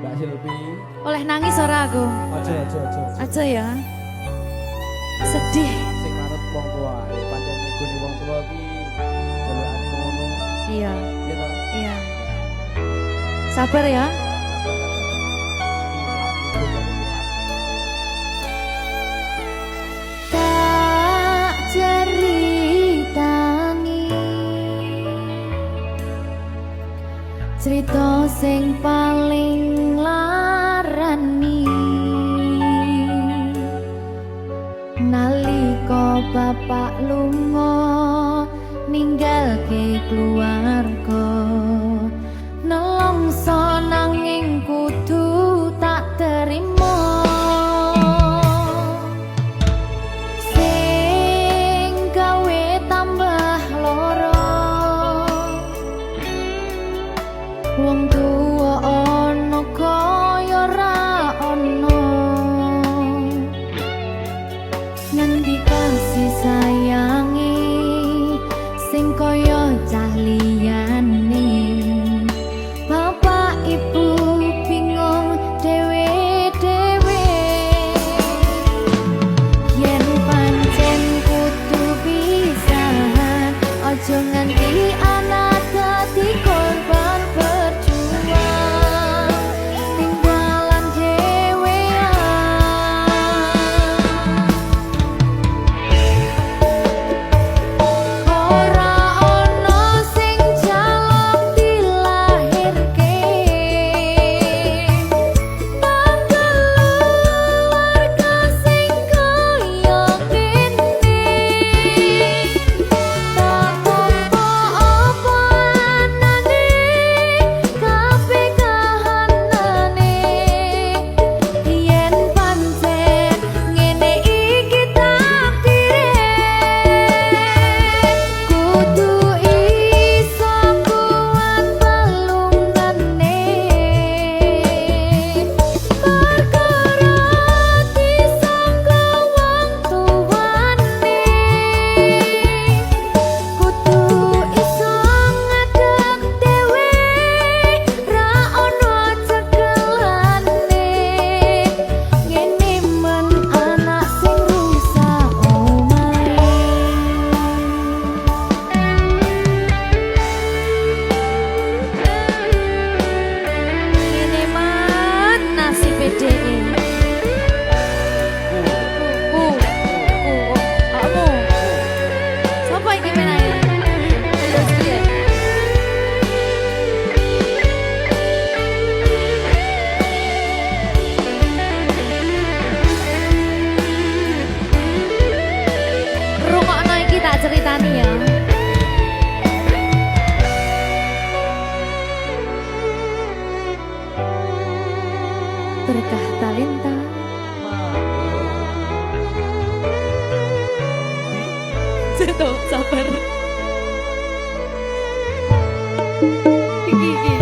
Mbak Silvi. Oleh nangis ora aku? Aja aja aja. Aja ya. Sedih. Sing manut wong tua, ya, pancen ngene wong tua iki jalan ngono. Iya. Iya. iya. Sabar ya. Tak ceritani Cerita sing paling lunga ninggalke keluarga. Nelongso nanging kudu tak terima. Sing gawe tambah loro wong tuwa ana kok berkah talenta. Seto sabar. Gigi.